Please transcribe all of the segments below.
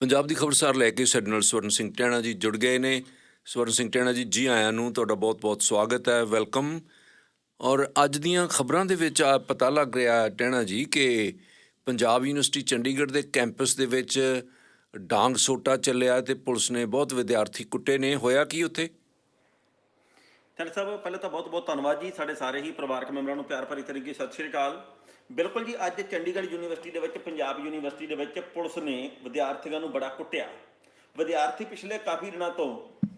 ਪੰਜਾਬ ਦੀ ਖਬਰਸਾਰ ਲੈ ਕੇ ਸਾਡੇ ਨਾਲ ਸਵਰਨ ਸਿੰਘ ਟੈਣਾ ਜੀ ਜੁੜ ਗਏ ਨੇ। ਸਵਰਨ ਸਿੰਘ ਟੈਣਾ ਜੀ ਜੀ ਆਇਆਂ ਨੂੰ ਤੁਹਾਡਾ ਬਹੁਤ-ਬਹੁਤ ਸਵਾਗਤ ਹੈ, ਵੈਲਕਮ। ਔਰ ਅੱਜ ਦੀਆਂ ਖਬਰਾਂ ਦੇ ਵਿੱਚ ਆ ਪਤਾ ਲੱਗ ਰਿਹਾ ਟੈਣਾ ਜੀ ਕਿ ਪੰਜਾਬ ਯੂਨੀਵਰਸਿਟੀ ਚੰਡੀਗੜ੍ਹ ਦੇ ਕੈਂਪਸ ਦੇ ਵਿੱਚ ਡਾਂਗ ਸੋਟਾ ਚੱਲਿਆ ਤੇ ਪੁਲਿਸ ਨੇ ਬਹੁਤ ਵਿਦਿਆਰਥੀ ਕੁੱਟੇ ਨੇ। ਹੋਇਆ ਕੀ ਉੱਥੇ? ਥੈਂਕ ਸਾਹਿਬ, ਪਹਿਲਾਂ ਤਾਂ ਬਹੁਤ ਬਹੁਤ ਧੰਨਵਾਦ ਜੀ ਸਾਡੇ ਸਾਰੇ ਹੀ ਪਰਿਵਾਰਕ ਮੈਂਬਰਾਂ ਨੂੰ ਪਿਆਰ ਭਰੀ ਤਰੀਕੇ ਸਤਿ ਸ਼੍ਰੀ ਅਕਾਲ। ਬਿਲਕੁਲ ਜੀ, ਅੱਜ ਚੰਡੀਗੜ੍ਹ ਯੂਨੀਵਰਸਿਟੀ ਦੇ ਵਿੱਚ, ਪੰਜਾਬ ਯੂਨੀਵਰਸਿਟੀ ਦੇ ਵਿੱਚ ਪੁਲਿਸ ਨੇ ਵਿਦਿਆਰਥੀਆਂ ਨੂੰ ਬੜਾ ਕੁੱਟਿਆ। ਵਿਦਿਆਰਥੀ ਪਿਛਲੇ ਕਾਫੀ ਦਿਨਾਂ ਤੋਂ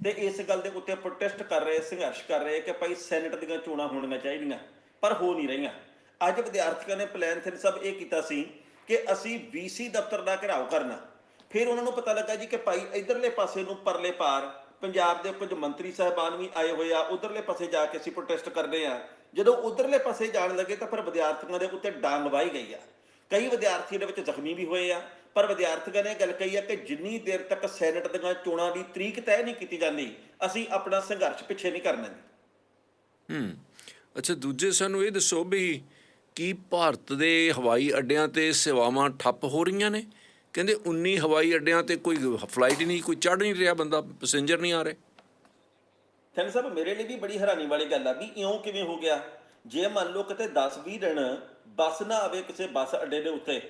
ਤੇ ਇਸ ਗੱਲ ਦੇ ਉੱਤੇ ਪ੍ਰੋਟੈਸਟ ਕਰ ਰਹੇ, ਸੰਘਰਸ਼ ਕਰ ਰਹੇ ਕਿ ਭਾਈ ਸੈਨੇਟ ਦੀਆਂ ਚੋਣਾਂ ਹੋਣੀਆਂ ਚਾਹੀਦੀਆਂ, ਪਰ ਹੋ ਨਹੀਂ ਰਹੀਆਂ। ਅੱਜ ਵਿਦਿਆਰਥੀਆਂ ਨੇ ਪਲਾਨ ਥਿਰ ਸਭ ਇਹ ਕੀਤਾ ਸੀ ਕਿ ਅਸੀਂ ਵੀਸੀ ਦਫ਼ਤਰ ਦਾ ਘਿਰਾਓ ਕਰਨਾ। ਫਿਰ ਉਹਨਾਂ ਨੂੰ ਪਤਾ ਲੱਗਾ ਜੀ ਕਿ ਭਾਈ ਇਧਰਲੇ ਪਾਸੇ ਨੂੰ ਪਰਲੇ ਪਾਰ ਪੰਜਾਬ ਦੇ ਕੁਝ ਮੰਤਰੀ ਸਾਹਿਬਾਨ ਵੀ ਆਏ ਹੋਏ ਆ, ਉਧਰਲੇ ਪਾਸੇ ਜਾ ਕੇ ਅਸੀਂ ਪ੍ਰੋਟੈਸਟ ਕਰਦੇ ਆ। ਜਦੋਂ ਉਧਰਲੇ ਪਾਸੇ ਜਾਣ ਲੱਗੇ ਤਾਂ ਫਿਰ ਵਿਦਿਆਰਥੀਆਂ ਦੇ ਉੱਤੇ ਡਾਂਗ ਵਾਈ ਗਈ ਆ। ਕਈ ਵਿਦਿਆਰਥੀ ਦੇ ਵਿੱਚ ਜ਼ਖਮੀ ਵੀ ਹੋਏ ਆ, ਪਰ ਵਿਦਿਆਰਥੀਆਂ ਨੇ ਇਹ ਗੱਲ ਕਹੀ ਆ ਕਿ ਜਿੰਨੀ ਦੇਰ ਤੱਕ ਸੈਨੇਟ ਦੀਆਂ ਚੋਣਾਂ ਦੀ ਤਰੀਕ ਤੈਅ ਨਹੀਂ ਕੀਤੀ ਜਾਂਦੀ, ਅਸੀਂ ਆਪਣਾ ਸੰਘਰਸ਼ ਪਿੱਛੇ ਨਹੀਂ ਕਰਨਾ ਹੂੰ, ਅੱਛਾ ਦੂਜੇ ਸਾਨੂੰ ਇਹ ਦੱਸੋ ਵੀ ਕੀ ਭਾਰਤ ਦੇ ਹਵਾਈ ਅੱਡਿਆਂ ਤੇ ਸੇਵਾਵਾਂ ਠੱਪ ਹੋ ਰਹੀਆਂ ਨੇ? ਕਹਿੰਦੇ 19 ਹਵਾਈ ਅੱਡਿਆਂ ਤੇ ਕੋਈ ਫਲਾਈਟ ਹੀ ਨਹੀਂ, ਕੋਈ ਚੜ ਨਹੀਂ ਰਿਹਾ, ਬੰਦਾ ਪੈਸੇਂਜਰ ਨਹੀਂ ਆ ਰਹੇ। ਥੈਂਕ ਸਾਹਿਬ, ਮੇਰੇ ਲਈ ਵੀ ਬੜੀ ਹੈਰਾਨੀ ਵਾਲੀ ਗੱਲ ਆ ਵੀ ਇਉਂ ਕਿਵੇਂ ਹੋ ਗਿਆ? ਜੇ ਮੰਨ ਲਓ ਕਿਤੇ 10-20 ਦਿਨ ਬੱਸ ਨਾ ਆਵੇ ਕਿਸੇ ਬੱਸ ਅੱਡੇ ਦੇ ਉੱਤੇ,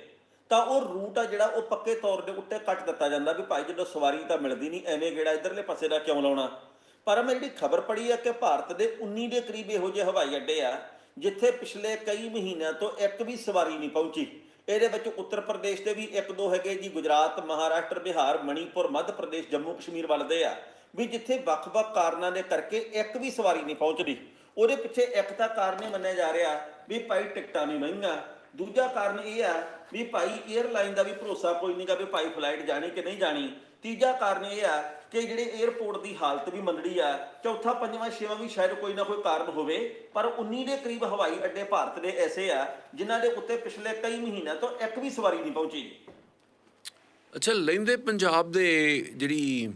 ਤਾਂ ਉਹ ਰੂਟ ਆ ਜਿਹੜਾ ਉਹ ਪੱਕੇ ਤੌਰ ਦੇ ਉੱਤੇ ਕੱਟ ਦਿੱਤਾ ਜਾਂਦਾ ਵੀ ਭਾਈ ਜਦੋਂ ਸਵਾਰੀ ਤਾਂ ਮਿਲਦੀ ਨਹੀਂ, ਐਵੇਂ ਗੇੜਾ ਇਧਰਲੇ ਪਾਸੇ ਦਾ ਕਿਉਂ ਲਾਉਣਾ? ਪਰ ਮੈਂ ਜਿਹੜੀ ਖਬਰ ਪੜ੍ਹੀ ਆ ਕਿ ਭਾਰਤ ਦੇ 19 ਦੇ ਕਰੀਬ ਇਹੋ ਜਿਹੇ ਹਵਾਈ ਅੱਡੇ ਆ, ਜਿੱਥੇ ਪਿਛਲੇ ਕਈ ਮਹੀਨਿਆਂ ਤੋਂ ਇੱਕ ਵੀ ਸਵਾਰੀ ਨਹੀਂ ਪਹੁੰਚੀ। ਇਹਦੇ ਵਿੱਚ ਉੱਤਰ ਪ੍ਰਦੇਸ਼ ਦੇ ਵੀ ਇੱਕ ਦੋ ਹੈਗੇ ਜੀ, ਗੁਜਰਾਤ, ਮਹਾਰਾਸ਼ਟਰ, ਬਿਹਾਰ, ਮਣੀਪੁਰ, ਮੱਧ ਪ੍ਰਦੇਸ਼, ਜੰਮੂ, ਕਸ਼ਮੀਰ ਵੱਲ ਦੇ ਆ। ਵੀ ਜਿੱਥੇ ਵੱਖ-ਵੱਖ ਕਾਰਨਾਂ ਦੇ ਕਰਕੇ ਇੱਕ ਵੀ ਸਵਾਰੀ ਨਹੀਂ ਪਹੁੰਚਦੀ। ਉਹਦੇ ਪਿੱਛੇ ਇੱਕ ਤਾਂ ਕਾਰਨ ਇਹ ਮੰਨਿਆ ਜਾ ਰਿਹਾ ਵੀ ਭਾਈ ਟਿਕਟਾਂ ਵੀ ਮਹਿੰਗੀਆਂ। ਦੂਜਾ ਕਾਰਨ ਇਹ ਆ ਵੀ ਭਾਈ 에ਅਰਲਾਈਨ ਦਾ ਵੀ ਭਰੋਸਾ ਕੋਈ ਨਹੀਂਗਾ ਵੀ ਭਾਈ ਫਲਾਈਟ ਜਾਣੀ ਕਿ ਨਹੀਂ ਜਾਣੀ। ਤੀਜਾ ਕਾਰਨ ਇਹ ਆ ਕਿ ਜਿਹੜੇ 에ਅਰਪੋਰਟ ਦੀ ਹਾਲਤ ਵੀ ਮੰਦੜੀ ਆ, ਚੌਥਾ, ਪੰਜਵਾਂ, ਛੇਵਾਂ ਵੀ ਸ਼ਾਇਦ ਕੋਈ ਨਾ ਕੋਈ ਕਾਰਨ ਹੋਵੇ, ਪਰ 19 ਦੇ ਕਰੀਬ ਹਵਾਈ ਅੱਡੇ ਭਾਰਤ ਦੇ ਐਸੇ ਆ, ਜਿਨ੍ਹਾਂ ਦੇ ਉੱਤੇ ਪਿਛਲੇ ਕਈ ਮਹੀਨਿਆਂ ਤੋਂ ਇੱਕ ਵੀ ਸਵਾਰੀ ਨਹੀਂ ਪਹੁੰਚੀ। ਅੱਛਾ, ਲੈਂਦੇ ਪੰਜਾਬ ਦੇ ਜਿਹੜੀ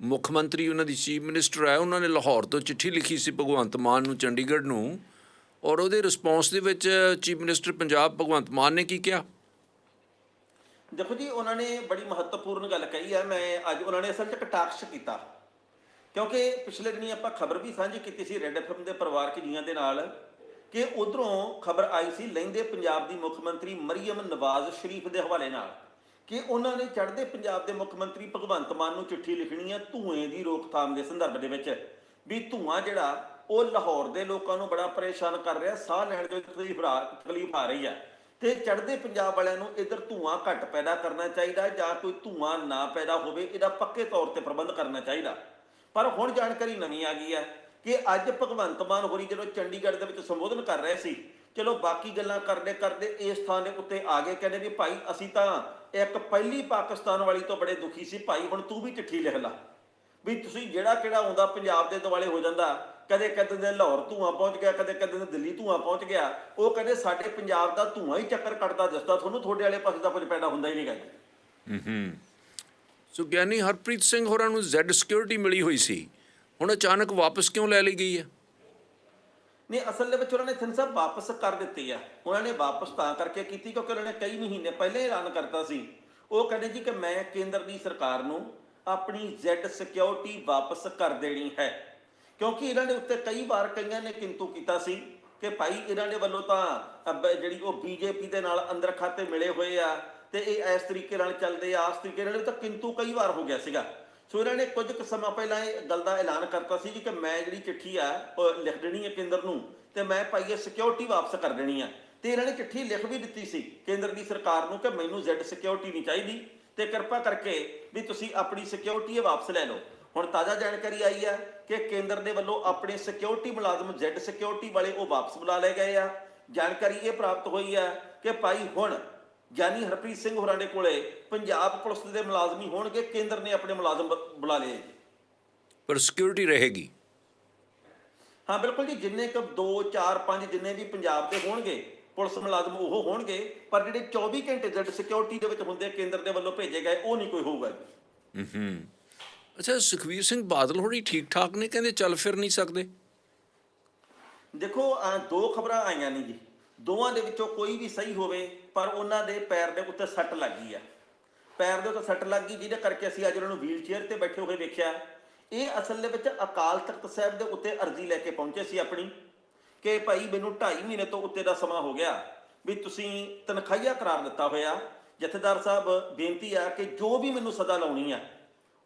ਮੁੱਖ ਮੰਤਰੀ ਉਹਨਾਂ ਦੀ ਚੀਫ ਮਿਨਿਸਟਰ ਹੈ ਉਹਨਾਂ ਨੇ ਲਾਹੌਰ ਤੋਂ ਚਿੱਠੀ ਲਿਖੀ ਸੀ ਭਗਵੰਤ ਮਾਨ ਨੂੰ, ਚੰਡੀਗੜ੍ਹ ਨੂੰ, ਔਰ ਉਹਦੇ ਰਿਸਪੌਂਸ ਦੇ ਵਿੱਚ ਚੀਫ ਮਿਨਿਸਟਰ ਪੰਜਾਬ ਭਗਵੰਤ ਮਾਨ ਨੇ ਕੀ ਕਿਹਾ? ਦੇਖੋ ਜੀ, ਉਹਨਾਂ ਨੇ ਬੜੀ ਮਹੱਤਵਪੂਰਨ ਗੱਲ ਕਹੀ ਹੈ ਮੈਂ ਅੱਜ ਉਹਨਾਂ ਨੇ ਅਸਲ 'ਚ ਕਟਾਕਸ਼ ਕੀਤਾ। ਕਿਉਂਕਿ ਪਿਛਲੇ ਦਿਨੀ ਆਪਾਂ ਖਬਰ ਵੀ ਸਾਂਝੀ ਕੀਤੀ ਸੀ ਰੈੱਡ ਐਫਐਮ ਦੇ ਪਰਿਵਾਰਕ ਜੀਆਂ ਦੇ ਨਾਲ, ਕਿ ਉਧਰੋਂ ਖਬਰ ਆਈ ਸੀ ਲਹਿੰਦੇ ਪੰਜਾਬ ਦੀ ਮੁੱਖ ਮੰਤਰੀ ਮਰੀਮ ਨਵਾਜ਼ ਸ਼ਰੀਫ ਦੇ ਹਵਾਲੇ ਨਾਲ, ਕਿ ਉਹਨਾਂ ਨੇ ਚੜ੍ਹਦੇ ਪੰਜਾਬ ਦੇ ਮੁੱਖ ਮੰਤਰੀ ਭਗਵੰਤ ਮਾਨ ਨੂੰ ਚਿੱਠੀ ਲਿਖਣੀ ਹੈ ਧੂਏ ਦੀ ਰੋਕਥਾਮ ਦੇ ਸੰਦਰਭ ਦੇ ਵਿੱਚ, ਵੀ ਧੂਆਂ ਜਿਹੜਾ, ਉਹ ਲਾਹੌਰ ਦੇ ਲੋਕਾਂ ਨੂੰ ਬੜਾ ਪਰੇਸ਼ਾਨ ਕਰ ਰਿਹਾ, ਸਾਹ ਲੈਣ ਦੇ ਤਕਲੀਫ ਤਕਲੀਫ ਆ ਰਹੀ ਹੈ ਤੇ ਚੜ੍ਹਦੇ ਪੰਜਾਬ ਵਾਲਿਆਂ ਨੂੰ ਇਧਰ ਧੂਆਂ ਘੱਟ ਪੈਦਾ ਕਰਨਾ ਚਾਹੀਦਾ ਜਾਂ ਕੋਈ ਧੂਆਂ ਨਾ ਪੈਦਾ ਹੋਵੇ, ਇਹਦਾ ਪੱਕੇ ਤੌਰ ਤੇ ਪ੍ਰਬੰਧ ਕਰਨਾ ਚਾਹੀਦਾ। ਪਰ ਹੁਣ ਜਾਣਕਾਰੀ ਨਵੀਂ ਆ ਗਈ ਹੈ ਕਿ ਅੱਜ ਭਗਵੰਤ ਮਾਨ ਹੋਰੀ ਜਦੋਂ ਚੰਡੀਗੜ੍ਹ ਦੇ ਵਿੱਚ ਸੰਬੋਧਨ ਕਰ ਰਹੇ ਸੀ, ਚਲੋ ਬਾਕੀ ਗੱਲਾਂ ਕਰਦੇ ਕਰਦੇ ਇਸ ਥਾਂ ਦੇ ਉੱਤੇ ਆ ਗਏ, ਕਹਿੰਦੇ ਵੀ ਭਾਈ ਅਸੀਂ ਤਾਂ ਇੱਕ ਪਹਿਲੀ ਪਾਕਿਸਤਾਨ ਵਾਲੀ ਤੋਂ ਬੜੇ ਦੁਖੀ ਸੀ, ਭਾਈ ਹੁਣ ਤੂੰ ਵੀ ਚਿੱਠੀ ਲਿਖ ਲੈ। ਵੀ ਤੁਸੀਂ ਜਿਹੜਾ ਕਿਹੜਾ ਆਉਂਦਾ, ਪੰਜਾਬ ਦੇ ਦੁਆਲੇ ਹੋ ਜਾਂਦਾ ਕਦੇ ਕਦੇ ਦੇ ਲਾਹੌਰ ਧੂਆਂ ਪਹੁੰਚ ਗਿਆ ਕਦੇ ਕਦੇ ਦੇ ਦਿੱਲੀ ਧੂਆਂ ਪਹੁੰਚ ਗਿਆ। ਉਹ ਕਹਿੰਦੇ ਸਾਡੇ ਪੰਜਾਬ ਦਾ ਧੂਆਂ ਹੀ ਚੱਕਰ ਕੱਟਦਾ ਦਿਸਦਾ ਤੁਹਾਨੂੰ ਤੁਹਾਡੇ ਵਾਲੇ ਪਾਸੇ ਦਾ ਕੁਝ ਪੈਦਾ ਹੁੰਦਾ ਹੀ ਨਹੀਂ ਗਾ ਜੀ ਹੂੰ ਸੋ ਗਿਆਨੀ ਹਰਪ੍ਰੀਤ ਸਿੰਘ ਹੋਰਾਂ ਨੂੰ ਜ਼ੈਡ ਸਿਕਿਉਰਿਟੀ ਮਿਲੀ ਹੋਈ ਸੀ। ਹੁਣ ਅਚਾਨਕ ਵਾਪਸ ਕਿਉਂ ਲੈ ਲਈ ਗਈ ਹੈ? ਨਹੀਂ ਅਸਲ ਦੇ ਵਿੱਚ ਉਹਨਾਂ ਨੇ ਥਿੰਸਾ ਵਾਪਸ ਕਰ ਦਿੱਤੀ ਆ। ਉਹਨਾਂ ਨੇ ਵਾਪਸ ਤਾਂ ਕਰਕੇ ਕੀਤੀ ਕਿਉਂਕਿ ਉਹਨਾਂ ਨੇ ਕਈ ਮਹੀਨੇ ਪਹਿਲਾਂ ਹੀ ਐਲਾਨ ਕਰਤਾ ਸੀ। ਉਹ ਕਹਿੰਦੇ ਜੀ ਕਿ ਮੈਂ ਕੇਂਦਰ ਦੀ ਸਰਕਾਰ ਨੂੰ ਆਪਣੀ ਜ਼ੈਡ ਸਿਕਿਉਰਿਟੀ ਵਾਪਸ ਕਰ ਦੇਣੀ ਹੈ। ਕਿਉਂਕਿ ਇਹਨਾਂ ਦੇ ਉੱਤੇ ਕਈ ਵਾਰ ਕਈਆਂ ਨੇ ਕਿੰਤੂ ਕੀਤਾ ਸੀ ਕਿ ਭਾਈ ਇਹਨਾਂ ਦੇ ਵੱਲੋਂ ਤਾਂ ਜਿਹੜੀ ਉਹ ਬੀਜੇਪੀ ਦੇ ਨਾਲ ਅੰਦਰ ਖਾਤੇ ਮਿਲੇ ਹੋਏ ਆ ਤੇ ਇਹ ਇਸ ਤਰੀਕੇ ਨਾਲ ਚੱਲਦੇ ਆ ਇਸ ਤਰੀਕੇ ਨਾਲ ਤਾਂ ਕਿੰਤੂ ਕਈ ਵਾਰ ਹੋ ਗਿਆ ਸੀਗਾ। ਸੋ ਇਹਨਾਂ ਨੇ ਕੁਝ ਕੁ ਸਮਾਂ ਪਹਿਲਾਂ ਇਹ ਗੱਲ ਦਾ ਐਲਾਨ ਕਰਤਾ ਸੀ ਜੀ ਕਿ ਮੈਂ ਜਿਹੜੀ ਚਿੱਠੀ ਆ, ਉਹ ਲਿਖ ਦੇਣੀ ਹੈ ਕੇਂਦਰ ਨੂੰ ਤੇ ਮੈਂ ਭਾਈ ਇਹ ਸਿਕਿਉਰਿਟੀ ਵਾਪਸ ਕਰ ਦੇਣੀ ਆ। ਤੇ ਇਹਨਾਂ ਨੇ ਚਿੱਠੀ ਲਿਖ ਵੀ ਦਿੱਤੀ ਸੀ ਕੇਂਦਰ ਦੀ ਸਰਕਾਰ ਨੂੰ ਕਿ ਮੈਨੂੰ ਜ਼ੈਡ ਸਿਕਿਉਰਿਟੀ ਨਹੀਂ ਚਾਹੀਦੀ ਤੇ ਕਿਰਪਾ ਕਰਕੇ ਵੀ ਤੁਸੀਂ ਆਪਣੀ ਸਿਕਿਉਰਿਟੀ ਇਹ ਵਾਪਸ ਲੈ ਲਓ। ਹੁਣ ਤਾਜ਼ਾ ਜਾਣਕਾਰੀ ਆਈ ਹੈ ਕਿ ਕੇਂਦਰ ਦੇ ਵੱਲੋਂ ਆਪਣੇ ਸਿਕਿਉਰਿਟੀ ਮੁਲਾਜ਼ਮ ਜ਼ੈਡ ਸਿਕਿਉਰਿਟੀ ਵਾਲੇ ਉਹ ਵਾਪਸ ਬੁਲਾ ਲਏ ਗਏ ਆ। ਜਾਣਕਾਰੀ ਇਹ ਪ੍ਰਾਪਤ ਹੋਈ ਹੈ ਕਿ ਭਾਈ ਹੁਣ ਗਿਆਨੀ ਹਰਪ੍ਰੀਤ ਸਿੰਘ ਹੋਰਾਂ ਦੇ ਕੋਲੇ ਪੰਜਾਬ ਪੁਲਿਸ ਦੇ ਮੁਲਾਜ਼ਮ ਹੀ ਹੋਣਗੇ ਕੇਂਦਰ ਨੇ ਆਪਣੇ ਮੁਲਾਜ਼ਮ ਬੁਲਾ ਲਏ ਪਰ ਸਿਕਿਉਰਿਟੀ ਰਹੇਗੀ। ਹਾਂ ਬਿਲਕੁਲ ਜੀ ਜਿੰਨੇ ਕ 2 4 5 ਜਿੰਨੇ ਵੀ ਪੰਜਾਬ ਦੇ ਹੋਣਗੇ ਪੁਲਿਸ ਮੁਲਾਜ਼ਮ ਉਹ ਹੋਣਗੇ ਪਰ ਜਿਹੜੇ 24 ਘੰਟੇ ਜ਼ੈਡ ਸਿਕਿਉਰਿਟੀ ਦੇ ਵਿੱਚ ਹੁੰਦੇ ਕੇਂਦਰ ਦੇ ਵੱਲੋਂ ਭੇਜੇ ਗਏ ਉਹ ਨਹੀਂ ਕੋਈ ਹੋਊਗਾ ਜੀ। ਹੂੰ। ਅੱਛਾ ਸੁਖਵੀਰ ਸਿੰਘ ਬਾਦਲ ਹੋਣੀ ਠੀਕ ਠਾਕ ਨੇ? ਕਹਿੰਦੇ ਚੱਲ ਫਿਰ ਨਹੀਂ ਸਕਦੇ। ਦੇਖੋ, ਅਹ ਦੋ ਖਬਰਾਂ ਆਈਆਂ ਨੇ ਜੀ। ਦੋਵਾਂ ਦੇ ਵਿੱਚੋਂ ਕੋਈ ਵੀ ਸਹੀ ਹੋਵੇ, ਪਰ ਉਹਨਾਂ ਦੇ ਪੈਰ ਦੇ ਉੱਤੇ ਸੱਟ ਲੱਗੀ ਆ। ਪੈਰ ਦੇ ਉੱਤੇ ਸੱਟ ਲੱਗ ਗਈ, ਜਿਹਦੇ ਕਰਕੇ ਅਸੀਂ ਅੱਜ ਉਹਨਾਂ ਨੂੰ ਵੀਲ ਚੇਅਰ ਤੇ ਬੈਠੇ ਹੋਏ ਵੇਖਿਆ। ਇਹ ਅਸਲ ਦੇ ਵਿੱਚ ਅਕਾਲ ਤਖਤ ਸਾਹਿਬ ਦੇ ਉੱਤੇ ਅਰਜ਼ੀ ਲੈ ਕੇ ਪਹੁੰਚੇ ਸੀ ਆਪਣੀ, ਕਿ ਭਾਈ ਮੈਨੂੰ 2.5 ਮਹੀਨੇ ਤੋਂ ਉੱਤੇ ਦਾ ਸਮਾਂ ਹੋ ਗਿਆ, ਵੀ ਤੁਸੀਂ ਤਨਖਾਹੀਆ ਕਰਾਰ ਦਿੱਤਾ ਹੋਇਆ। ਜਥੇਦਾਰ ਸਾਹਿਬ ਬੇਨਤੀ ਆ ਕਿ ਜੋ ਵੀ ਮੈਨੂੰ ਸਜ਼ਾ ਲਾਉਣੀ ਆ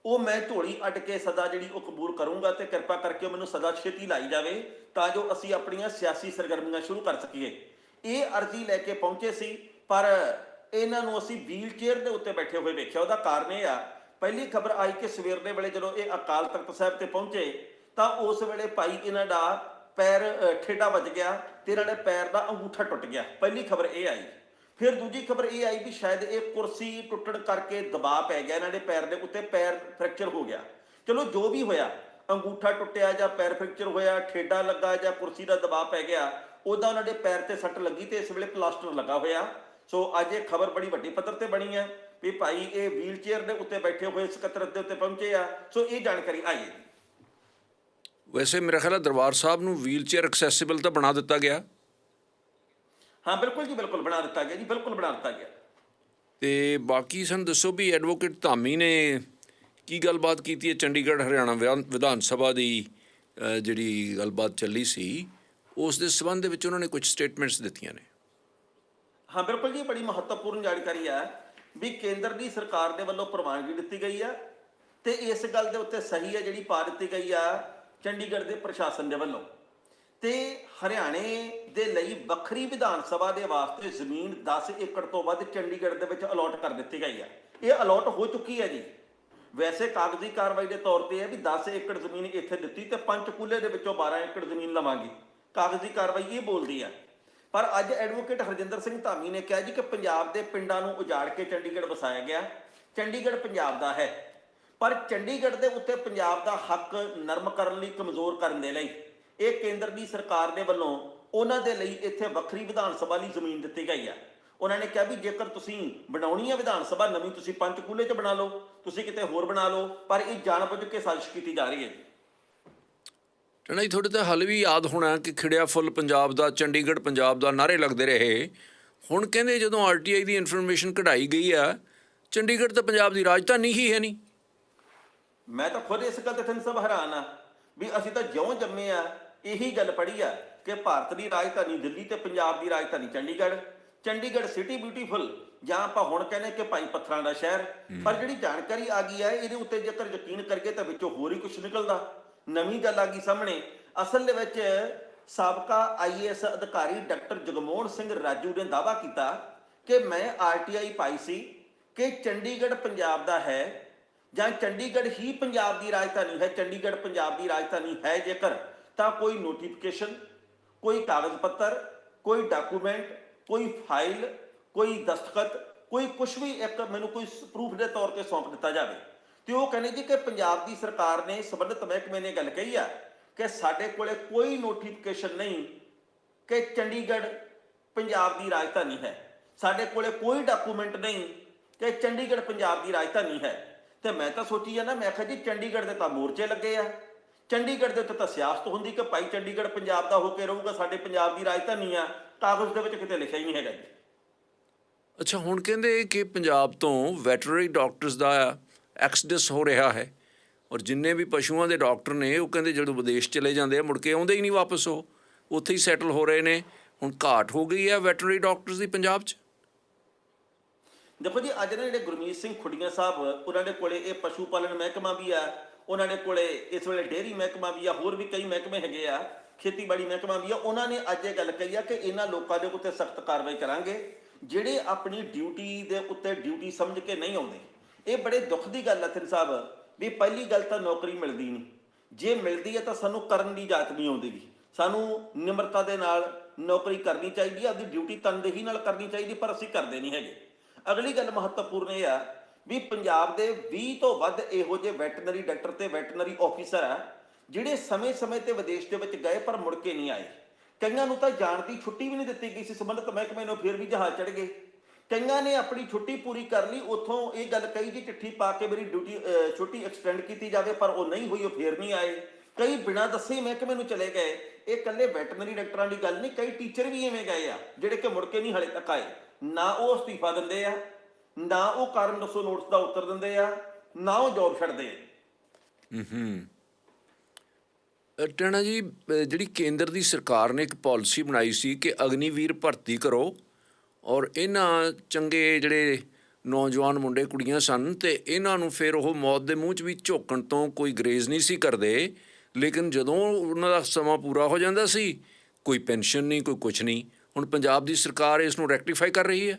ਉਹ ਮੈਂ ਢੋਲੀ ਅੱਡ ਕੇ ਸਜ਼ਾ ਜਿਹੜੀ ਉਹ ਕਬੂਲ ਕਰੂੰਗਾ ਤੇ ਕਿਰਪਾ ਕਰਕੇ ਉਹ ਮੈਨੂੰ ਸਦਾ ਛੇਤੀ ਲਾਈ ਜਾਵੇ ਤਾਂ ਜੋ ਅਸੀਂ ਆਪਣੀਆਂ ਸਿਆਸੀ ਸਰਗਰਮੀਆਂ ਸ਼ੁਰੂ ਕਰ ਸਕੀਏ। ਇਹ ਅਰਜ਼ੀ ਲੈ ਕੇ ਪਹੁੰਚੇ ਸੀ ਪਰ ਇਹਨਾਂ ਨੂੰ ਅਸੀਂ ਵੀਲ ਚੇਅਰ ਦੇ ਉੱਤੇ ਬੈਠੇ ਹੋਏ ਵੇਖਿਆ। ਉਹਦਾ ਕਾਰਨ ਇਹ ਆ ਪਹਿਲੀ ਖਬਰ ਆਈ ਕਿ ਸਵੇਰ ਦੇ ਵੇਲੇ ਜਦੋਂ ਇਹ ਅਕਾਲ ਤਖਤ ਸਾਹਿਬ ਤੇ ਪਹੁੰਚੇ ਤਾਂ ਉਸ ਵੇਲੇ ਭਾਈ ਇਹਨਾਂ ਦਾ ਪੈਰ ਅ, ਠੇਡਾ ਵੱਜ ਗਿਆ ਤੇ ਇਹਨਾਂ ਦੇ ਪੈਰ ਦਾ ਅੰਗੂਠਾ ਟੁੱਟ ਗਿਆ। ਪਹਿਲੀ ਖਬਰ ਇਹ ਆਈ। ਫਿਰ ਦੂਜੀ ਖਬਰ ਇਹ ਆਈ ਵੀ ਸ਼ਾਇਦ ਇਹ ਕੁਰਸੀ ਟੁੱਟਣ ਕਰਕੇ ਦਬਾਅ ਪੈ ਗਿਆ, ਇਹਨਾਂ ਦੇ ਪੈਰ ਦੇ ਉੱਤੇ ਪੈਰ ਫ੍ਰੈਕਚਰ ਹੋ ਗਿਆ। ਚਲੋ ਜੋ ਵੀ ਹੋਇਆ, ਅੰਗੂਠਾ ਟੁੱਟਿਆ ਜਾਂ ਪੈਰ ਫ੍ਰੈਕਚਰ ਹੋਇਆ, ਠੇਡਾ ਲੱਗਾ ਜਾਂ ਕੁਰਸੀ ਦਾ ਦਬਾਅ ਪੈ ਗਿਆ, ਉਹਦਾ ਉਹਨਾਂ ਦੇ ਪੈਰ ਤੇ ਸੱਟ ਲੱਗੀ ਤੇ ਇਸ ਵੇਲੇ ਪਲਾਸਟਰ ਲੱਗਾ ਹੋਇਆ। ਸੋ ਅੱਜ ਇਹ ਖਬਰ ਬੜੀ ਵੱਡੀ ਪੱਧਰ ਤੇ ਬਣੀ ਹੈ ਵੀ ਭਾਈ ਇਹ ਵੀਲ ਚੇਅਰ ਦੇ ਉੱਤੇ ਬੈਠੇ ਹੋਏ ਸਕੱਤਰਤ ਦੇ ਉੱਤੇ ਪਹੁੰਚੇ ਆ। ਸੋ ਇਹ ਜਾਣਕਾਰੀ ਆਈ ਹੈ। ਵੈਸੇ ਮੇਰਾ ਖਿਆਲ ਹੈ ਦਰਬਾਰ ਸਾਹਿਬ ਨੂੰ ਵੀਲ ਚੇਅਰ ਐਕਸੈਸਿਬਲ ਤਾਂ ਬਣਾ ਦਿੱਤਾ ਗਿਆ। ਹਾਂ ਬਿਲਕੁਲ ਜੀ ਬਿਲਕੁਲ ਬਣਾ ਦਿੱਤਾ ਗਿਆ ਜੀ ਬਿਲਕੁਲ ਬਣਾ ਦਿੱਤਾ ਗਿਆ। ਤੇ ਬਾਕੀ ਸਾਨੂੰ ਦੱਸੋ ਵੀ ਐਡਵੋਕੇਟ ਧਾਮੀ ਨੇ ਕੀ ਗੱਲਬਾਤ ਕੀਤੀ ਹੈ ਚੰਡੀਗੜ੍ਹ ਹਰਿਆਣਾ ਵਿਧਾਨ- ਸਭਾ ਦੀ ਜਿਹੜੀ ਗੱਲਬਾਤ ਚੱਲੀ ਸੀ ਉਸ ਦੇ ਸਬੰਧ ਦੇ ਵਿੱਚ ਉਹਨਾਂ ਨੇ ਕੁਝ ਸਟੇਟਮੈਂਟਸ ਦਿੱਤੀਆਂ ਨੇ? ਹਾਂ ਬਿਲਕੁਲ ਜੀ ਬੜੀ ਮਹੱਤਵਪੂਰਨ ਜਾਣਕਾਰੀ ਹੈ ਵੀ ਕੇਂਦਰ ਦੀ ਸਰਕਾਰ ਦੇ ਵੱਲੋਂ ਪ੍ਰਵਾਨਗੀ ਦਿੱਤੀ ਗਈ ਆ ਤੇ ਇਸ ਗੱਲ ਦੇ ਉੱਤੇ ਸਹੀ ਹੈ ਜਿਹੜੀ ਪਾ ਦਿੱਤੀ ਗਈ ਆ ਚੰਡੀਗੜ੍ਹ ਦੇ ਪ੍ਰਸ਼ਾਸਨ ਦੇ ਵੱਲੋਂ। ਤੇ ਹਰਿਆਣੇ ਦੇ ਲਈ ਵੱਖਰੀ ਵਿਧਾਨ ਸਭਾ ਦੇ ਵਾਸਤੇ ਜ਼ਮੀਨ 10 ਏਕੜ ਤੋਂ ਵੱਧ ਚੰਡੀਗੜ੍ਹ ਦੇ ਵਿੱਚ ਅਲਾਟ ਕਰ ਦਿੱਤੀ ਗਈ ਆ। ਇਹ ਅਲਾਟ ਹੋ ਚੁੱਕੀ ਹੈ ਜੀ। ਵੈਸੇ ਕਾਗਜ਼ੀ ਕਾਰਵਾਈ ਦੇ ਤੌਰ ਤੇ ਹੈ ਵੀ 10 ਏਕੜ ਜ਼ਮੀਨ ਇੱਥੇ ਦਿੱਤੀ ਤੇ ਪੰਚਕੂਲੇ ਦੇ ਵਿੱਚੋਂ 12 ਏਕੜ ਜ਼ਮੀਨ ਲਵਾਂਗੇ। ਕਾਗਜ਼ੀ ਕਾਰਵਾਈ ਇਹ ਬੋਲਦੀ ਹੈ ਪਰ ਅੱਜ ਐਡਵੋਕੇਟ ਹਰਜਿੰਦਰ ਸਿੰਘ ਧਾਮੀ ਨੇ ਕਿਹਾ ਜੀ ਕਿ ਪੰਜਾਬ ਦੇ ਪਿੰਡਾਂ ਨੂੰ ਉਜਾੜ ਕੇ ਚੰਡੀਗੜ੍ਹ ਵਸਾਇਆ ਗਿਆ। ਚੰਡੀਗੜ੍ਹ ਪੰਜਾਬ ਦਾ ਹੈ। ਪਰ ਚੰਡੀਗੜ੍ਹ ਦੇ ਉੱਤੇ ਪੰਜਾਬ ਦਾ ਹੱਕ ਨਰਮ ਕਰਨ ਲਈ ਕਮਜ਼ੋਰ ਕਰਨ ਦੇ ਲਈ ਇਹ ਕੇਂਦਰ ਦੀ ਸਰਕਾਰ ਦੇ ਵੱਲੋਂ ਉਹਨਾਂ ਦੇ ਲਈ ਇੱਥੇ ਵੱਖਰੀ ਵਿਧਾਨ ਸਭਾ ਲਈ ਜ਼ਮੀਨ ਦਿੱਤੀ ਗਈ ਆ। ਉਹਨਾਂ ਨੇ ਕਿਹਾ ਵੀ ਜੇਕਰ ਤੁਸੀਂ ਬਣਾਉਣੀ ਹੈ ਵਿਧਾਨ ਸਭਾ ਨਵੀਂ ਤੁਸੀਂ ਪੰਚਕੂਲੇ 'ਚ ਬਣਾ ਲਓ ਤੁਸੀਂ ਕਿਤੇ ਹੋਰ ਬਣਾ ਲਓ ਪਰ ਇਹ ਜਾਣਬੁੱਝ ਕੇ ਸਾਜ਼ਿਸ਼ ਕੀਤੀ ਜਾ ਰਹੀ ਹੈ ਜੀ। ਟਣਾ ਜੀ ਤੁਹਾਡੇ ਤਾਂ ਹਾਲੇ ਵੀ ਯਾਦ ਹੋਣਾ ਕਿ ਖਿੜਿਆ ਫੁੱਲ ਪੰਜਾਬ ਦਾ ਚੰਡੀਗੜ੍ਹ ਪੰਜਾਬ ਦਾ ਨਾਰੇ ਲੱਗਦੇ ਰਹੇ। ਹੁਣ ਕਹਿੰਦੇ ਜਦੋਂ ਆਰਟੀਆਈ ਦੀ ਇਨਫੋਰਮੇਸ਼ਨ ਕਢਾਈ ਗਈ ਆ ਚੰਡੀਗੜ੍ਹ ਤਾਂ ਪੰਜਾਬ ਦੀ ਰਾਜਧਾਨੀ ਹੀ ਹੈ ਨਹੀਂ। ਮੈਂ ਤਾਂ ਖੁਦ ਇਸ ਗੱਲ ਤੇ ਤੁਹਾਨੂੰ ਸਭ ਹੈਰਾਨ ਆ ਵੀ ਅਸੀਂ ਤਾਂ ਜਿਉਂ ਜੰਮੇ ਆ ਇਹੀ ਗੱਲ ਪੜ੍ਹੀ ਆ ਕਿ ਭਾਰਤ ਦੀ ਰਾਜਧਾਨੀ ਦਿੱਲੀ ਤੇ ਪੰਜਾਬ ਦੀ ਰਾਜਧਾਨੀ ਚੰਡੀਗੜ੍ਹ। ਚੰਡੀਗੜ੍ਹ ਸਿਟੀ ਬਿਊਟੀਫੁਲ ਜਾਂ ਆਪਾਂ ਹੁਣ ਕਹਿੰਦੇ ਕਿ ਭਾਈ ਪੱਥਰਾਂ ਦਾ ਸ਼ਹਿਰ। ਪਰ ਜਿਹੜੀ ਜਾਣਕਾਰੀ ਆ ਗਈ ਹੈ ਇਹਦੇ ਉੱਤੇ ਜੇਕਰ ਯਕੀਨ ਕਰੀਏ ਤਾਂ ਵਿੱਚੋਂ ਹੋਰ ਹੀ ਕੁਝ ਨਿਕਲਦਾ। ਨਵੀਂ ਗੱਲ ਆ ਗਈ ਸਾਹਮਣੇ। ਅਸਲ ਦੇ ਵਿੱਚ ਸਾਬਕਾ ਆਈਏਐਸ ਅਧਿਕਾਰੀ ਡਾਕਟਰ ਜਗਮੋਹਨ ਸਿੰਘ ਰਾਜੂ ਨੇ ਦਾਅਵਾ ਕੀਤਾ ਕਿ ਮੈਂ ਆਰਟੀਆਈ ਪਾਈ ਸੀ ਕਿ ਚੰਡੀਗੜ੍ਹ ਪੰਜਾਬ ਦਾ ਹੈ ਜਾਂ ਚੰਡੀਗੜ੍ਹ ਹੀ ਪੰਜਾਬ ਦੀ ਰਾਜਧਾਨੀ ਹੈ ਚੰਡੀਗੜ੍ਹ ਪੰਜਾਬ ਦੀ ਰਾਜਧਾਨੀ ਹੈ ਜੇਕਰ। ਤਾਂ ਕੋਈ ਨੋਟੀਫਿਕੇਸ਼ਨ ਕੋਈ ਕਾਗਜ਼ ਪੱਤਰ ਕੋਈ ਡਾਕੂਮੈਂਟ ਕੋਈ ਫਾਈਲ ਕੋਈ ਦਸਤਖਤ, ਕੋਈ ਕੁਝ ਵੀ ਇੱਕ ਮੈਨੂੰ ਕੋਈ ਪ੍ਰੂਫ ਦੇ ਤੌਰ ਤੇ ਸੌਂਪ ਦਿੱਤਾ ਜਾਵੇ। ਤੇ ਉਹ ਕਹਿੰਦੇ ਜੀ ਕਿ ਪੰਜਾਬ ਦੀ ਸਰਕਾਰ ਨੇ ਸਬੰਧਤ ਮਹਿਕਮੇ ਨੇ ਗੱਲ ਕਹੀ ਆ ਕਿ ਸਾਡੇ ਕੋਲੇ ਕੋਈ ਨੋਟੀਫਿਕੇਸ਼ਨ ਨਹੀਂ ਕਿ ਚੰਡੀਗੜ੍ਹ ਪੰਜਾਬ ਦੀ ਰਾਜਧਾਨੀ ਹੈ। ਸਾਡੇ ਕੋਲੇ ਕੋਈ ਡਾਕੂਮੈਂਟ ਨਹੀਂ ਕਿ ਚੰਡੀਗੜ੍ਹ ਪੰਜਾਬ ਦੀ ਰਾਜਧਾਨੀ ਹੈ। ਤੇ ਮੈਂ ਤਾਂ ਸੋਚੀ ਜਾਂਦਾ, ਮੈਂ ਕਿਹਾ ਜੀ ਚੰਡੀਗੜ੍ਹ ਦੇ ਤਾਂ ਮੋਰਚੇ ਲੱਗੇ ਆ। ਚੰਡੀਗੜ੍ਹ ਦੇ ਉੱਤੇ ਤਾਂ ਸਿਆਸਤ ਹੁੰਦੀ ਕਿ ਭਾਈ ਚੰਡੀਗੜ੍ਹ ਪੰਜਾਬ ਦਾ ਹੋ ਕੇ ਰਹੂਗਾ ਸਾਡੇ ਪੰਜਾਬ ਦੀ ਰਾਜਧਾਨੀ ਆ ਕਾਗਜ਼ ਦੇ ਵਿੱਚ ਕਿਤੇ ਲਿਖਿਆ ਹੀ ਨਹੀਂ ਹੈਗਾ ਜੀ। ਅੱਛਾ ਹੁਣ ਕਹਿੰਦੇ ਕਿ ਪੰਜਾਬ ਤੋਂ ਵੈਟਰਨਰੀ ਡਾਕਟਰਸ ਦਾ ਐਕਸਡਸ ਹੋ ਰਿਹਾ ਹੈ ਔਰ ਜਿੰਨੇ ਵੀ ਪਸ਼ੂਆਂ ਦੇ ਡਾਕਟਰ ਨੇ ਉਹ ਕਹਿੰਦੇ ਜਦੋਂ ਵਿਦੇਸ਼ ਚਲੇ ਜਾਂਦੇ ਆ ਮੁੜ ਕੇ ਆਉਂਦੇ ਹੀ ਨਹੀਂ ਵਾਪਸ ਉਹ। ਉੱਥੇ ਹੀ ਸੈਟਲ ਹੋ ਰਹੇ ਨੇ। ਹੁਣ ਘਾਟ ਹੋ ਗਈ ਹੈ ਵੈਟਰਨਰੀ ਡਾਕਟਰਸ ਦੀ ਪੰਜਾਬ 'ਚ? ਦੇਖੋ ਜੀ ਅੱਜ ਨਾ ਜਿਹੜੇ ਗੁਰਮੀਤ ਸਿੰਘ ਖੁੱਡੀਆਂ ਸਾਹਿਬ ਉਹਨਾਂ ਦੇ ਕੋਲੇ ਇਹ ਪਸ਼ੂ ਪਾਲਣ ਮਹਿਕਮਾ ਵੀ ਆ। ਉਹਨਾਂ ਦੇ ਕੋਲੇ ਇਸ ਵੇਲੇ ਡੇਅਰੀ ਮਹਿਕਮਾ ਵੀ ਆ, ਹੋਰ ਵੀ ਕਈ ਮਹਿਕਮੇ ਹੈਗੇ ਆ, ਖੇਤੀਬਾੜੀ ਮਹਿਕਮਾ ਵੀ ਆ, ਉਹਨਾਂ ਨੇ ਅੱਜ ਇਹ ਗੱਲ ਕਹੀ ਆ ਕਿ ਇਹਨਾਂ ਲੋਕਾਂ ਦੇ ਉੱਤੇ ਸਖਤ ਕਾਰਵਾਈ ਕਰਾਂਗੇ, ਜਿਹੜੇ ਆਪਣੀ ਡਿਊਟੀ ਦੇ ਉੱਤੇ ਡਿਊਟੀ ਸਮਝ ਕੇ ਨਹੀਂ ਆਉਂਦੇ। ਇਹ ਬੜੇ ਦੁੱਖ ਦੀ ਗੱਲ ਆ, ਥਿਰ ਸਾਹਿਬ, ਵੀ ਪਹਿਲੀ ਗੱਲ ਤਾਂ ਨੌਕਰੀ ਮਿਲਦੀ ਨਹੀਂ। ਜੇ ਮਿਲਦੀ ਹੈ ਤਾਂ ਸਾਨੂੰ ਕਰਨ ਦੀ ਜਾਤ ਨਹੀਂ ਆਉਂਦੀ ਗੀ। ਸਾਨੂੰ ਨਿਮਰਤਾ ਦੇ ਨਾਲ ਨੌਕਰੀ ਕਰਨੀ ਚਾਹੀਦੀ ਹੈ ਆਪਦੀ ਡਿਊਟੀ ਤਨਦੇਹੀ ਨਾਲ ਕਰਨੀ ਚਾਹੀਦੀ, ਪਰ ਅਸੀਂ ਕਰਦੇ ਨਹੀਂ ਹੈਗੇ। ਅਗਲੀ ਗੱਲ ਮਹੱਤਵਪੂਰਨ ਇਹ ਆ ਵੀ ਪੰਜਾਬ ਦੇ 20 ਤੋਂ ਵੱਧ ਇਹੋ ਜਿਹੇ ਵੈਟਰਨਰੀ ਡਾਕਟਰ ਤੇ ਵੈਟਰਨਰੀ ਆਫੀਸਰ ਆ, ਜਿਹੜੇ ਸਮੇਂ-ਸਮੇਂ ਤੇ ਵਿਦੇਸ਼ ਦੇ ਵਿੱਚ ਗਏ ਪਰ ਮੁੜ ਕੇ ਨਹੀਂ ਆਏ। ਕਈਆਂ ਨੂੰ ਤਾਂ ਜਾਣ ਦੀ ਛੁੱਟੀ ਵੀ ਨਹੀਂ ਦਿੱਤੀ ਗਈ ਸੀ, ਸੰਬੰਧਿਤ ਮਹਿਕਮੇ ਨੂੰ ਫਿਰ ਵੀ ਜਹਾਜ਼ ਚੜ ਗਏ। ਕਈਆਂ ਨੇ ਆਪਣੀ ਛੁੱਟੀ ਪੂਰੀ ਕਰ ਲਈ, ਉੱਥੋਂ ਇਹ ਗੱਲ ਕਹੀ ਜੀ, ਚਿੱਠੀ ਪਾ ਕੇ ਮੇਰੀ ਡਿਊਟੀ ਛੁੱਟੀ ਐਕਸਟੈਂਡ ਕੀਤੀ ਜਾਵੇ, ਪਰ ਉਹ ਨਹੀਂ ਹੋਈ, ਉਹ ਫੇਰ ਨਹੀਂ ਆਏ। ਕਈ ਬਿਨਾਂ ਦੱਸੇ ਹੀ ਮਹਿਕਮੇ ਨੂੰ ਚਲੇ ਗਏ। ਇਹ ਇਕੱਲੇ ਵੈਟਰਨਰੀ ਡਾਕਟਰਾਂ ਦੀ ਗੱਲ ਨਹੀਂ, ਕਈ ਟੀਚਰ ਵੀ ਐਵੇਂ ਗਏ ਆ, ਜਿਹੜੇ ਕਿ ਮੁੜ ਕੇ ਨਹੀਂ ਹਲੇ ਤੱਕ ਆਏ। ਨਾ ਉਹ ਅਸਤੀਫਾ ਦਿੰਦੇ ਆ ਨਾ ਉਹ ਕਾਰਨ ਦੱਸੋ ਨੋਟਸ ਦਾ ਉੱਤਰ ਦਿੰਦੇ ਆ ਨਾ ਉਹ ਜੌਬ ਛੱਡਦੇ ਆ। ਅ, ਟੈਣਾ ਜੀ ਜਿਹੜੀ ਕੇਂਦਰ ਦੀ ਸਰਕਾਰ ਨੇ ਇੱਕ ਪਾਲਿਸੀ ਬਣਾਈ ਸੀ ਕਿ ਅਗਨੀਵੀਰ ਭਰਤੀ ਕਰੋ ਔਰ ਇਹਨਾਂ ਚੰਗੇ ਜਿਹੜੇ ਨੌਜਵਾਨ ਮੁੰਡੇ ਕੁੜੀਆਂ ਸਨ ਤੇ ਇਹਨਾਂ ਨੂੰ ਫਿਰ ਉਹ ਮੌਤ ਦੇ ਮੂੰਹ 'ਚ ਵੀ ਝੋਕਣ ਤੋਂ ਕੋਈ ਗਰੇਜ਼ ਨਹੀਂ ਸੀ ਕਰਦੇ ਲੇਕਿਨ ਜਦੋਂ ਉਹਨਾਂ ਦਾ ਸਮਾਂ ਪੂਰਾ ਹੋ ਜਾਂਦਾ ਸੀ ਕੋਈ ਪੈਨਸ਼ਨ ਨਹੀਂ ਕੋਈ ਕੁਝ ਨਹੀਂ। ਹੁਣ ਪੰਜਾਬ ਦੀ ਸਰਕਾਰ ਇਸ ਨੂੰ ਰੈਕਟੀਫਾਈ ਕਰ ਰਹੀ ਹੈ।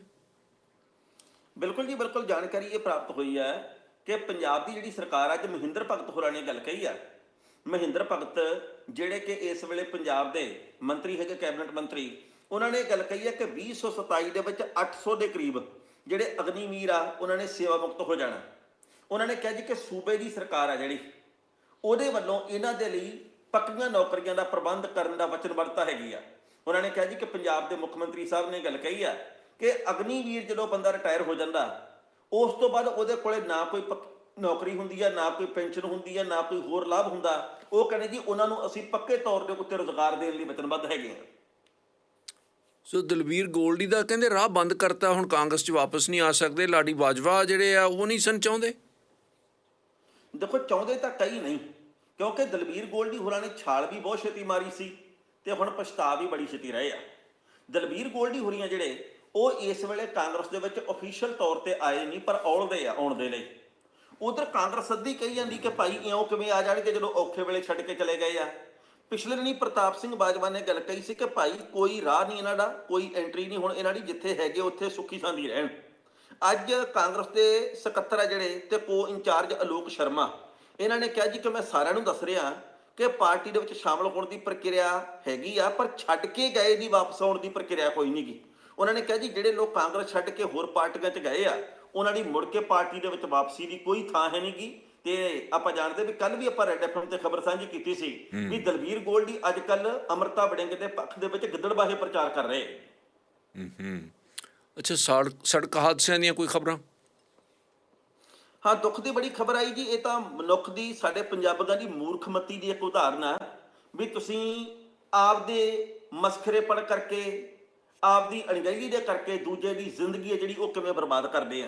ਬਿਲਕੁਲ ਜੀ, ਬਿਲਕੁਲ ਜਾਣਕਾਰੀ ਇਹ ਪ੍ਰਾਪਤ ਹੋਈ ਹੈ ਕਿ ਪੰਜਾਬ ਦੀ ਜਿਹੜੀ ਸਰਕਾਰ ਅੱਜ ਮਹਿੰਦਰ ਭਗਤ ਹੋਰਾਂ ਨੇ ਗੱਲ ਕਹੀ ਆ। ਮਹਿੰਦਰ ਭਗਤ ਜਿਹੜੇ ਕਿ ਇਸ ਵੇਲੇ ਪੰਜਾਬ ਦੇ ਮੰਤਰੀ ਹੈਗੇ, ਕੈਬਨਿਟ ਮੰਤਰੀ, ਉਹਨਾਂ ਨੇ ਇਹ ਗੱਲ ਕਹੀ ਹੈ ਕਿ 2027 ਦੇ ਵਿੱਚ 800 ਦੇ ਕਰੀਬ ਜਿਹੜੇ ਅਗਨੀਵੀਰ ਆ, ਉਹਨਾਂ ਨੇ ਸੇਵਾ ਮੁਕਤ ਹੋ ਜਾਣਾ। ਉਹਨਾਂ ਨੇ ਕਿਹਾ ਜੀ ਕਿ ਸੂਬੇ ਦੀ ਸਰਕਾਰ ਆ ਜਿਹੜੀ, ਉਹਦੇ ਵੱਲੋਂ ਇਹਨਾਂ ਦੇ ਲਈ ਪੱਕੀਆਂ ਨੌਕਰੀਆਂ ਦਾ ਪ੍ਰਬੰਧ ਕਰਨ ਦਾ ਵਚਨਬੱਧਤਾ ਹੈਗੀ ਆ। ਉਹਨਾਂ ਨੇ ਕਿਹਾ ਜੀ ਕਿ ਪੰਜਾਬ ਦੇ ਮੁੱਖ ਮੰਤਰੀ ਸਾਹਿਬ ਨੇ ਗੱਲ ਕਹੀ ਆ ਕਿ ਅਗਨੀਵੀਰ ਜਦੋਂ ਬੰਦਾ ਰਿਟਾਇਰ ਹੋ ਜਾਂਦਾ ਉਸ ਤੋਂ ਬਾਅਦ ਉਹਦੇ ਕੋਲੇ ਨਾ ਕੋਈ ਨੌਕਰੀ ਹੁੰਦੀ ਆ ਨਾ ਕੋਈ ਪੈਨਸ਼ਨ ਹੁੰਦੀ ਆ ਨਾ ਕੋਈ ਹੋਰ ਲਾਭ ਹੁੰਦਾ ਉਹ ਕਹਿੰਦੇ ਜੀ ਉਹਨਾਂ ਨੂੰ ਅਸੀਂ ਪੱਕੇ ਤੌਰ ਦੇ ਉੱਤੇ ਰੁਜ਼ਗਾਰ ਦੇਣ ਲਈ ਵਚਨਬੱਧ ਹੈਗੇ ਆ ਸੋ ਦਲਵੀਰ ਗੋਲਡੀ ਦਾ ਕਹਿੰਦੇ ਰਾਹ ਬੰਦ ਕਰਤਾ ਹੁਣ ਕਾਂਗਰਸ 'ਚ ਵਾਪਸ ਨਹੀਂ ਆ ਸਕਦੇ ਲਾਡੀ ਬਾਜਵਾ ਜਿਹੜੇ ਆ ਉਹ ਨਹੀਂ ਸਨ ਚਾਹੁੰਦੇ? ਦੇਖੋ ਚਾਹੁੰਦੇ ਤਾਂ ਕਈ ਨਹੀਂ ਕਿਉਂਕਿ ਦਲਬੀਰ ਗੋਲਡੀ ਹੋਰਾਂ ਨੇ ਛਾਲ ਵੀ ਬਹੁਤ ਛੇਤੀ ਮਾਰੀ ਸੀ ਤੇ ਹੁਣ ਪਛਤਾ ਵੀ ਬੜੀ ਛੇਤੀ ਰਹੇ ਆ। ਦਲਬੀਰ ਗੋਲਡੀ ਹੋਰੀਆਂ ਜਿਹੜੇ ਉਹ ਇਸ ਵੇਲੇ ਕਾਂਗਰਸ ਦੇ ਵਿੱਚ ਅਫੀਸ਼ੀਅਲ ਤੌਰ ਤੇ ਆਏ ਨਹੀਂ, ਪਰ ਔਲਦੇ ਆ, ਆਉਣ ਦੇ ਲਈ। ਉਧਰ ਕਾਂਗਰਸ ਅੱਧੀ ਕਹੀ ਜਾਂਦੀ ਕਿ ਭਾਈ ਇਉਂ ਕਿਵੇਂ ਆ ਜਾਣਗੇ ਜਦੋਂ ਔਖੇ ਵੇਲੇ ਛੱਡ ਕੇ ਚਲੇ ਗਏ ਆ? ਪਿਛਲੇ ਦਿਨੀ ਪ੍ਰਤਾਪ ਸਿੰਘ ਬਾਜਵਾ ਨੇ ਗੱਲ ਕਹੀ ਸੀ ਕਿ ਭਾਈ ਕੋਈ ਰਾਹ ਨਹੀਂ ਇਹਨਾਂ ਦਾ, ਕੋਈ ਐਂਟਰੀ ਨਹੀਂ ਹੁਣ ਇਹਨਾਂ ਦੀ, ਜਿੱਥੇ ਹੈਗੇ ਉੱਥੇ ਸੁੱਖੀ ਸਾਂਦੀ ਰਹਿਣ। ਅੱਜ ਕਾਂਗਰਸ ਦੇ ਸਕੱਤਰ ਆ ਜਿਹੜੇ ਤੇ ਕੋ ਇੰਚਾਰਜ ਅਲੋਕ ਸ਼ਰਮਾ। ਇਹਨਾਂ ਨੇ ਕਿਹਾ ਜੀ ਕਿ ਮੈਂ ਸਾਰਿਆਂ ਨੂੰ ਦੱਸ ਰਿਹਾ ਕਿ ਪਾਰਟੀ ਦੇ ਵਿੱਚ ਸ਼ਾਮਲ ਹੋਣ ਦੀ ਪ੍ਰਕਿਰਿਆ ਹੈਗੀ ਆ, ਪਰ ਛੱਡ ਕੇ ਗਏ ਦੀ ਵਾਪਸ ਆਉਣ ਦੀ ਪ੍ਰਕਿਰਿਆ ਕੋਈ ਨਹੀਂ ਗੀ। ਉਹਨਾਂ ਨੇ ਕਿਹਾ ਜੀ ਜਿਹੜੇ ਲੋਕ ਕਾਂਗਰਸ ਛੱਡ ਕੇ ਹੋਰ ਪਾਰਟੀਆਂ 'ਚ ਗਏ ਆ ਉਹਨਾਂ ਦੀ ਮੁੜ ਕੇ ਪਾਰਟੀ ਦੇ ਵਿੱਚ ਵਾਪਸੀ ਦੀ ਕੋਈ ਥਾਂ ਹੈ ਨਹੀਂਗੀ ਤੇ ਆਪਾਂ ਜਾਣਦੇ ਵੀ ਕੱਲ ਵੀ ਆਪਾਂ ਰੈਡ ਐਫਐਮ ਤੇ ਖਬਰ ਸਾਂਝੀ ਕੀਤੀ ਸੀ ਵੀ ਦਲਵੀਰ ਗੋਲਡੀ ਅੱਜ ਕੱਲ ਅਮਰਤਾ ਵੜਿੰਗ ਦੇ ਪੱਖ ਦੇ ਵਿੱਚ ਗਿੱਦੜਬਾਹੇ ਪ੍ਰਚਾਰ ਕਰ ਰਹੇ ਅੱਛਾ ਸੜਕ ਹਾਦਸਿਆਂ ਦੀਆਂ ਕੋਈ ਖਬਰਾਂ? ਹਾਂ ਦੁੱਖ ਦੀ ਬੜੀ ਖਬਰ ਆਈ ਜੀ ਇਹ ਤਾਂ ਮਨੁੱਖ ਦੀ ਸਾਡੇ ਪੰਜਾਬੀਆਂ ਦੀ ਮੂਰਖਮਤੀ ਦੀ ਇੱਕ ਉਦਾਹਰਨ ਆ ਵੀ ਤੁਸੀਂ ਆਪਦੇ ਮਸਖਰੇਪਣ ਕਰਕੇ ਆਪਦੀ ਅਣਗਹਿਲੀ ਦੇ ਕਰਕੇ ਦੂਜੇ ਦੀ ਜ਼ਿੰਦਗੀ ਹੈ ਜਿਹੜੀ ਉਹ ਕਿਵੇਂ ਬਰਬਾਦ ਕਰਦੇ ਆ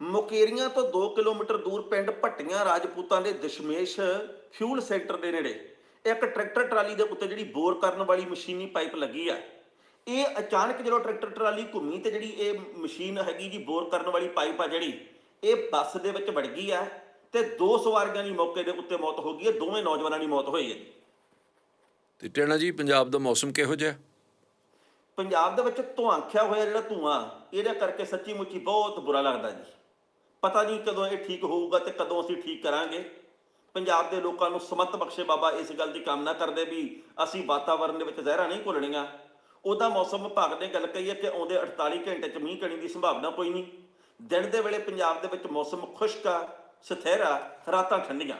ਮੁਕੇਰੀਆਂ ਤੋਂ 2 ਕਿਲੋਮੀਟਰ ਦੂਰ ਪਿੰਡ ਭੱਟੀਆਂ ਰਾਜਪੂਤਾਂ ਦੇ ਦਸ਼ਮੇਸ਼ ਫਿਊਲ ਸੈਕਟਰ ਦੇ ਨੇੜੇ ਇੱਕ ਟਰੈਕਟਰ ਟਰਾਲੀ ਦੇ ਉੱਤੇ ਜਿਹੜੀ ਬੋਰ ਕਰਨ ਵਾਲੀ ਮਸ਼ੀਨੀ ਪਾਈਪ ਲੱਗੀ ਆ। ਇਹ ਅਚਾਨਕ ਜਦੋਂ ਟਰੈਕਟਰ ਟਰਾਲੀ ਘੁੰਮੀ ਤੇ ਜਿਹੜੀ ਇਹ ਮਸ਼ੀਨ ਹੈਗੀ ਜੀ ਬੋਰ ਕਰਨ ਵਾਲੀ ਪਾਈਪ ਆ ਜਿਹੜੀ, ਇਹ ਬੱਸ ਦੇ ਵਿੱਚ ਵੜ ਗਈ ਆ ਤੇ ਦੋ ਸਵਾਰੀਆਂ ਦੀ ਮੌਕੇ ਦੇ ਉੱਤੇ ਮੌਤ ਹੋ ਗਈ ਹੈ, ਦੋਵੇਂ ਨੌਜਵਾਨਾਂ ਦੀ ਮੌਤ ਹੋਈ ਹੈ ਜੀ। ਤੇ ਟੈਣਾ ਜੀ, ਪੰਜਾਬ ਦਾ ਮੌਸਮ ਕਿਹੋ ਜਿਹਾ ਪੰਜਾਬ ਦੇ ਵਿੱਚ ਧੁਆਂਖਿਆ ਹੋਇਆ ਜਿਹੜਾ ਧੂਆਂ ਇਹਦੇ ਕਰਕੇ ਸੱਚੀ ਮੁੱਚੀ ਬਹੁਤ ਬੁਰਾ ਲੱਗਦਾ ਜੀ। ਪਤਾ ਨਹੀਂ ਕਦੋਂ ਇਹ ਠੀਕ ਹੋਊਗਾ ਤੇ ਕਦੋਂ ਅਸੀਂ ਠੀਕ ਕਰਾਂਗੇ। ਪੰਜਾਬ ਦੇ ਲੋਕਾਂ ਨੂੰ ਸਮਤ ਬਖਸ਼ੇ ਬਾਬਾ ਇਸ ਗੱਲ ਦੀ ਕਾਮਨਾ ਕਰਦੇ ਵੀ ਅਸੀਂ ਵਾਤਾਵਰਣ ਦੇ ਵਿੱਚ ਜ਼ਹਿਰਾਂ ਨਹੀਂ ਘੁਲਣੀਆਂ। ਉਹਦਾ ਮੌਸਮ ਵਿਭਾਗ ਨੇ ਗੱਲ ਕਹੀ ਹੈ ਕਿ ਆਉਂਦੇ 48 ਘੰਟੇ ਚ ਮੀਂਹ ਕਣੀ ਦੀ ਸੰਭਾਵਨਾ ਕੋਈ ਨਹੀਂ। ਦਿਨ ਦੇ ਵੇਲੇ ਪੰਜਾਬ ਦੇ ਵਿੱਚ ਮੌਸਮ ਖੁਸ਼ਕ ਆ ਸਥਿਰ ਆ ਰਾਤਾਂ ਠੰਡੀਆਂ।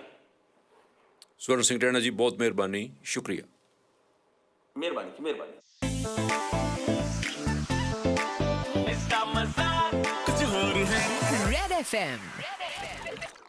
ਸਵਰਨ ਸਿੰਘ ਟੈਣਾ ਜੀ ਬਹੁਤ ਮਿਹਰਬਾਨੀ ਸ਼ੁਕਰੀਆ। ਮਿਹਰਬਾਨੀ ਜੀ ਮਿਹਰਬਾਨੀ। It's not my side, cause you heard it. Red FM. Red FM.